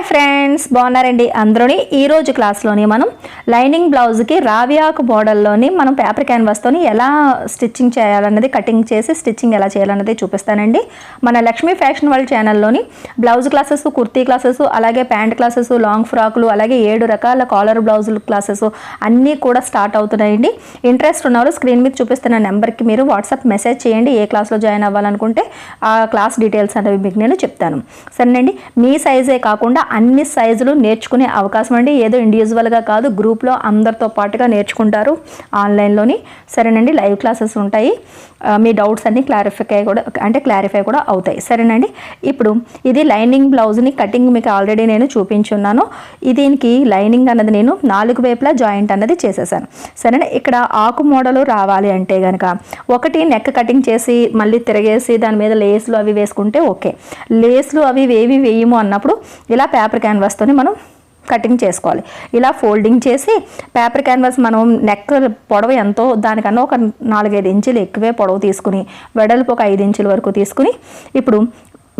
Hi friends బాగున్నారండి అందరూని. ఈరోజు క్లాస్లోని మనం లైనింగ్ బ్లౌజ్కి రావియాకు బోర్డర్లోని మనం పేపర్ క్యాన్వాస్తోని ఎలా స్టిచ్చింగ్ చేయాలన్నది కటింగ్ చేసి స్టిచ్చింగ్ ఎలా చేయాలన్నది చూపిస్తానండి. మన లక్ష్మీ ఫ్యాషన్ వరల్డ్ ఛానల్లోని బ్లౌజ్ క్లాసెస్ కుర్తీ క్లాసెస్ అలాగే ప్యాంట్ క్లాసెస్ లాంగ్ ఫ్రాకులు అలాగే ఏడు రకాల కాలర్ బ్లౌజులు క్లాసెస్ అన్నీ కూడా స్టార్ట్ అవుతున్నాయండి. ఇంట్రెస్ట్ ఉన్నవారు స్క్రీన్ మీద చూపిస్తున్న నెంబర్కి మీరు వాట్సాప్ మెసేజ్ చేయండి ఏ క్లాస్లో జాయిన్ అవ్వాలనుకుంటే ఆ క్లాస్ డీటెయిల్స్ అనేవి మీకు నేను చెప్తాను. సరేనండి మీ సైజే కాకుండా అన్ని సైజులు నేర్చుకునే అవకాశం అండి. ఏదో ఇండివిజువల్గా కాదు గ్రూప్లో అందరితో పాటుగా నేర్చుకుంటారు ఆన్లైన్లోని. సరేనండి లైవ్ క్లాసెస్ ఉంటాయి. మీ డౌట్స్ అన్ని క్లారిఫై కూడా అంటే క్లారిఫై కూడా అవుతాయి. సరేనండి ఇప్పుడు ఇది లైనింగ్ బ్లౌజ్ని కటింగ్ మీకు ఆల్రెడీ నేను చూపించున్నాను. దీనికి లైనింగ్ అన్నది నేను నాలుగు వైపులా జాయింట్ అన్నది చేసేసాను. సరేనా ఇక్కడ ఆకు మోడలు రావాలి అంటే కనుక ఒకటి నెక్ కటింగ్ చేసి మళ్ళీ తిరగేసి దాని మీద లేస్లు అవి వేసుకుంటే ఓకే. లేస్లు అవి ఏవి వేయము అన్నప్పుడు ఇలా పేపర్ క్యాన్వాస్తోని మనం కటింగ్ చేసుకోవాలి. ఇలా ఫోల్డింగ్ చేసి పేపర్ క్యాన్వాస్ మనం నెక్ పొడవు ఎంతో దానికన్నా ఒక నాలుగైదు ఇంచులు ఎక్కువే పొడవు తీసుకుని వెడల్పు ఒక ఐదు ఇంచుల వరకు తీసుకుని ఇప్పుడు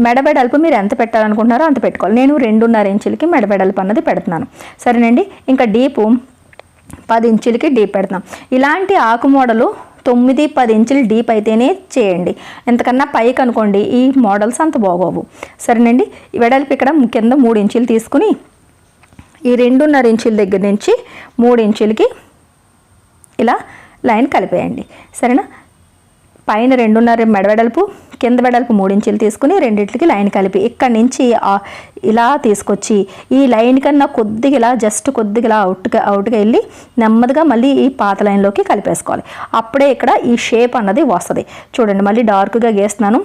మెడబెడల్పు మీరు ఎంత పెట్టాలనుకుంటున్నారో అంత పెట్టుకోవాలి. నేను రెండున్నర ఇంచులకి మెడబెడల్పు అన్నది పెడుతున్నాను. సరేనండి ఇంకా డీపు పది ఇంచులకి డీప్ పెడతాం ఇలాంటి ఆకు మోడలు తొమ్మిది పది ఇంచులు డీప్ అయితేనే చేయండి. ఎంతకన్నా పైకి అనుకోండి ఈ మోడల్స్ అంత బాగోవు. సరేనండి? ఈ వెడల్పు ఇక్కడ కింద మూడు ఇంచులు తీసుకుని ఈ రెండున్నర ఇంచుల దగ్గర నుంచి మూడు ఇంచులకి ఇలా లైన్ కలిపేయండి. సరేనా? పైన రెండున్నర మెడ వెడల్పు కింద వెడల్పు మూడు ఇంచులు తీసుకుని రెండింటికి లైన్ కలిపి ఇక్కడి నుంచి ఇలా తీసుకొచ్చి ఈ లైన్ కన్నా కొద్దిగా ఇలా జస్ట్ కొద్దిగా ఇలా అవుట్గా అవుట్గా వెళ్ళి నెమ్మదిగా మళ్ళీ ఈ పాత లైన్లోకి కలిపేసుకోవాలి. అప్పుడే ఇక్కడ ఈ షేప్ అన్నది వస్తుంది. చూడండి మళ్ళీ డార్క్గా గీస్తున్నాను.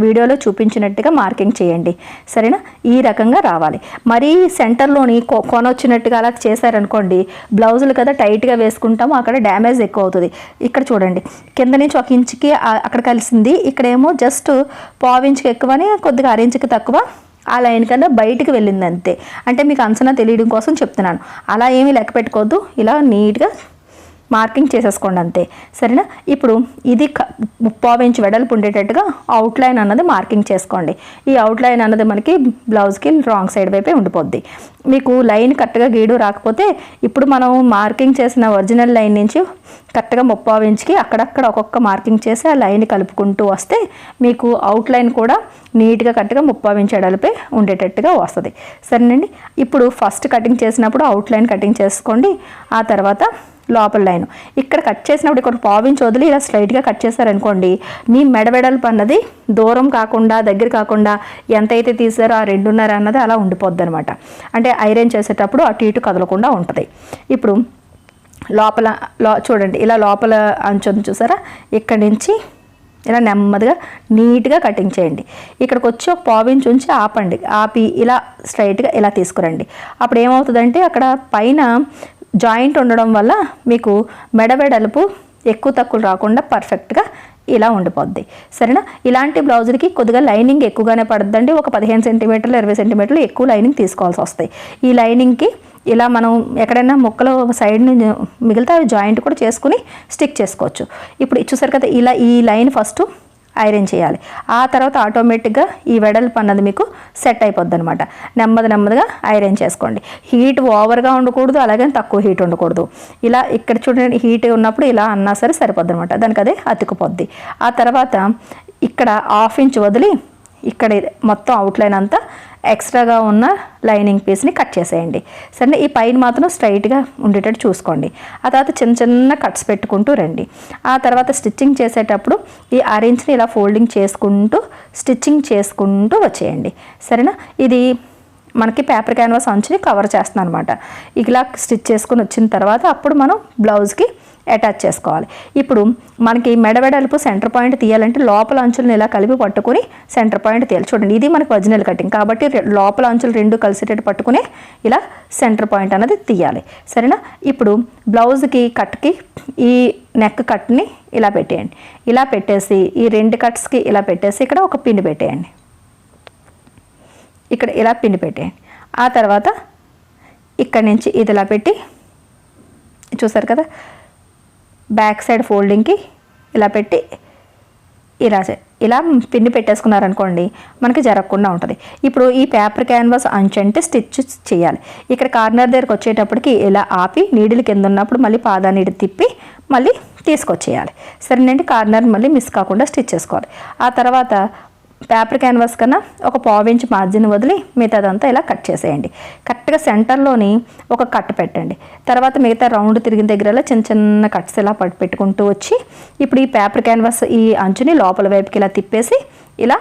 వీడియోలో చూపించినట్టుగా మార్కింగ్ చేయండి. సరేనా? ఈ రకంగా రావాలి. మరీ సెంటర్లోని కొ- కొన వచ్చినట్టుగా అలా చేశారనుకోండి బ్లౌజులు కదా టైట్గా వేసుకుంటాము అక్కడ డ్యామేజ్ ఎక్కువ అవుతుంది ఇక్కడ చూడండి. కింద నుంచి ఒక ఇంచుకి అక్కడ కలిసింది. ఇక్కడేమో జస్ట్ పావు ఇంచుకి ఎక్కువని కొద్దిగా అరించుకి తక్కువ ఆ లైన్ కన్నా బయటికి వెళ్ళింది అంతే అంటే మీకు అంచనా తెలియడం కోసం చెప్తున్నాను. అలా ఏమీ లెక్క పెట్టుకోవద్దు. ఇలా నీట్గా మార్కింగ్ చేసేసుకోండి అంతే. సరేనా? ఇప్పుడు ఇది క- ముప్పావు ఇంచ్ వెడల్పు ఉండేటట్టుగా అవుట్లైన్ అన్నది మార్కింగ్ చేసుకోండి. ఈ అవుట్లైన్ అన్నది మనకి బ్లౌజ్కి రాంగ్ సైడ్ వైపే ఉండిపోద్ది. మీకు లైన్ కరెక్ట్గా గీడు రాకపోతే ఇప్పుడు మనం మార్కింగ్ చేసిన ఒరిజినల్ లైన్ నుంచి కరెక్ట్గా ముప్పావు ఇంచ్కి అక్కడక్కడ ఒక్కొక్క మార్కింగ్ చేసి ఆ లైన్ కలుపుకుంటూ వస్తే మీకు అవుట్లైన్ కూడా నీట్గా కరెక్ట్గా ముప్పావు ఇంచ్ వెడల్పే ఉండేటట్టుగా వస్తుంది. సరేనండి? ఇప్పుడు ఫస్ట్ కటింగ్ చేసినప్పుడు అవుట్లైన్ కటింగ్ చేసుకోండి. ఆ తర్వాత లోపల లైన్. ఇక్కడ కట్ చేసినప్పుడు ఇక్కడ పావించి వదిలి ఇలా స్ట్రైట్గా కట్ చేశారనుకోండి మీ మెడవెడల్పు అన్నది దూరం కాకుండా దగ్గర కాకుండా ఎంతైతే తీసారో ఆ రెండున్నర అన్నది అలా ఉండిపోద్ది అనమాట అంటే ఐరన్ చేసేటప్పుడు అటు ఇటు కదలకుండా ఉంటుంది. ఇప్పుడు లోపల లో చూడండి ఇలా లోపల అంచుంది చూసారా? ఇక్కడి నుంచి ఇలా నెమ్మదిగా నీట్గా కటింగ్ చేయండి. ఇక్కడికి వచ్చి ఒక పావించి ఉంచి ఆపండి. ఆపి ఇలా స్ట్రైట్గా ఇలా తీసుకురండి. అప్పుడు ఏమవుతుందంటే అక్కడ పైన జాయింట్ ఉండడం వల్ల మీకు మెడవెడలుపు ఎక్కువ తక్కువ రాకుండా పర్ఫెక్ట్గా ఇలా ఉండిపోద్ది. సరేనా? ఇలాంటి బ్లౌజులకి కొద్దిగా లైనింగ్ ఎక్కువగానే పడుతుందండి ఒక పదిహేను సెంటీమీటర్లు ఇరవై సెంటీమీటర్లు ఎక్కువ లైనింగ్ తీసుకోవాల్సి వస్తాయి. ఈ లైనింగ్కి ఇలా మనం ఎక్కడైనా ముక్కలు సైడ్ నుంచి మిగిలితే అవి జాయింట్ కూడా చేసుకుని స్టిక్ చేసుకోవచ్చు. ఇప్పుడు చూసారు కదా ఇలా ఈ లైన్ ఫస్ట్ ఐరన్ చేయాలి. ఆ తర్వాత ఆటోమేటిక్గా ఈ వెడల్పు అన్నది మీకు సెట్ అయిపోద్ది అనమాట నెమ్మది నెమ్మదిగా ఐరన్ చేసుకోండి. హీట్ ఓవర్గా ఉండకూడదు అలాగే తక్కువ హీట్ ఉండకూడదు. ఇలా ఇక్కడ చూడండి హీట్ ఉన్నప్పుడు ఇలా అన్నా సరే సరిపోద్ది అనమాట దానికి అదే అతుకుపోద్ది. ఆ తర్వాత ఇక్కడ హాఫ్ ఇంచ్ వదిలి ఇక్కడ మొత్తం అవుట్లైన్ అంతా ఎక్స్ట్రాగా ఉన్న లైనింగ్ పీస్ని కట్ చేసేయండి. సరే ఈ పైన మాత్రం స్ట్రైట్గా ఉండేటట్టు చూసుకోండి. ఆ తర్వాత చిన్న చిన్న కట్స్ పెట్టుకుంటూ రండి. ఆ తర్వాత స్టిచ్చింగ్ చేసేటప్పుడు ఈ ఆరెంజ్ని ఇలా ఫోల్డింగ్ చేసుకుంటూ స్టిచ్చింగ్ చేసుకుంటూ వచ్చేయండి. సరేనా? ఇది మనకి పేపర్ క్యాన్వాస్ అంచుని కవర్ చేస్తాను అనమాట ఇలా స్టిచ్ చేసుకుని వచ్చిన తర్వాత అప్పుడు మనం బ్లౌజ్కి అటాచ్ చేసుకోవాలి. ఇప్పుడు మనకి మెడవెడల్పు సెంటర్ పాయింట్ తీయాలంటే లోపల అంచులను ఇలా కలిపి పట్టుకుని సెంటర్ పాయింట్ తీయాలి. చూడండి ఇది మనకి ఒరిజినల్ కటింగ్ కాబట్టి లోపల అంచులు రెండు కలిసేటట్టు పట్టుకుని ఇలా సెంటర్ పాయింట్ అనేది తీయాలి. సరేనా? ఇప్పుడు బ్లౌజ్కి కట్కి ఈ నెక్ కట్ని ఇలా పెట్టేయండి. ఇలా పెట్టేసి ఈ రెండు కట్స్కి ఇలా పెట్టేసి ఇక్కడ ఒక పిన్ పెట్టేయండి. ఇక్కడ ఇలా పిండి పెట్టేయండి ఆ తర్వాత ఇక్కడ నుంచి ఇది ఇలా పెట్టి చూసారు కదా? బ్యాక్ సైడ్ ఫోల్డింగ్కి ఇలా పెట్టి ఇలా ఇలా పిండి పెట్టేసుకున్నారనుకోండి మనకి జరగకుండా ఉంటుంది. ఇప్పుడు ఈ పేపర్ క్యాన్వాస్ అంచు అంటే స్టిచ్ చేయాలి. ఇక్కడ కార్నర్ దగ్గరకు వచ్చేటప్పటికి ఇలా ఆపి నీడిల్ కింద ఉన్నప్పుడు మళ్ళీ పాదా ఇటు తిప్పి మళ్ళీ తీసుకొచ్చేయాలి. సరేనండి కార్నర్ మళ్ళీ మిస్ కాకుండా స్టిచ్ చేసుకోవాలి. ఆ తర్వాత పేపర్ క్యాన్వాస్ కన్నా ఒక పావు మార్జిన్ వదిలి మిగతాదంతా ఇలా కట్ చేసేయండి. కరెక్ట్గా సెంటర్లోని ఒక కట్ పెట్టండి. తర్వాత మిగతా రౌండ్ తిరిగిన దగ్గర చిన్న చిన్న కట్స్ ఇలా పట్టు పెట్టుకుంటూ వచ్చి ఇప్పుడు ఈ పేపర్ క్యాన్వాస్ ఈ అంచుని లోపల వైపుకి ఇలా తిప్పేసి ఇలా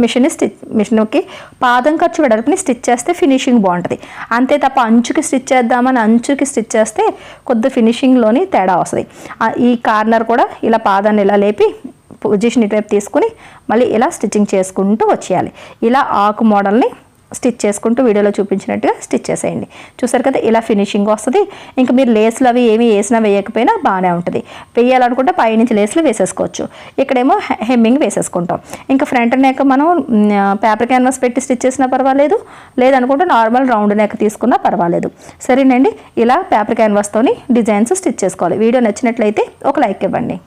మిషన్ స్టిచ్ మిషన్కి పాదం ఖర్చు వెడల్పుని స్టిచ్ చేస్తే ఫినిషింగ్ బాగుంటుంది. అంతే తప్ప అంచుకి స్టిచ్ చేద్దామని అంచుకి స్టిచ్ చేస్తే కొద్ది ఫినిషింగ్లోని తేడా వస్తుంది. ఆ, ఈ కార్నర్ కూడా ఇలా పాదాన్ని ఇలా లేపి పొజిషన్ ఇటువైపు తీసుకుని మళ్ళీ ఇలా స్టిచ్చింగ్ చేసుకుంటూ వచ్చేయాలి. ఇలా ఆకు మోడల్ని స్టిచ్ చేసుకుంటూ వీడియోలో చూపించినట్టుగా స్టిచ్ చేసేయండి. చూసారు కదా ఇలా ఫినిషింగ్ వస్తుంది. ఇంకా మీరు లేస్లు అవి ఏమి వేసినా వేయకపోయినా బాగానే ఉంటుంది. వేయాలనుకుంటే పైనుంచి లేస్లు వేసేసుకోవచ్చు. ఇక్కడేమో హె- హెమ్మింగ్ వేసేసుకుంటాం. ఇంకా ఫ్రంట్ నెక్ మనం పేపర్ క్యాన్వాస్ పెట్టి స్టిచ్ చేసినా పర్వాలేదు. లేదనుకుంటే నార్మల్ రౌండ్ నెక్ తీసుకున్నా పర్వాలేదు. సరేనండి ఇలా పేపర్ క్యాన్వాస్తోని డిజైన్స్ స్టిచ్ చేసుకోవాలి. వీడియో నచ్చినట్లయితే ఒక లైక్ ఇవ్వండి.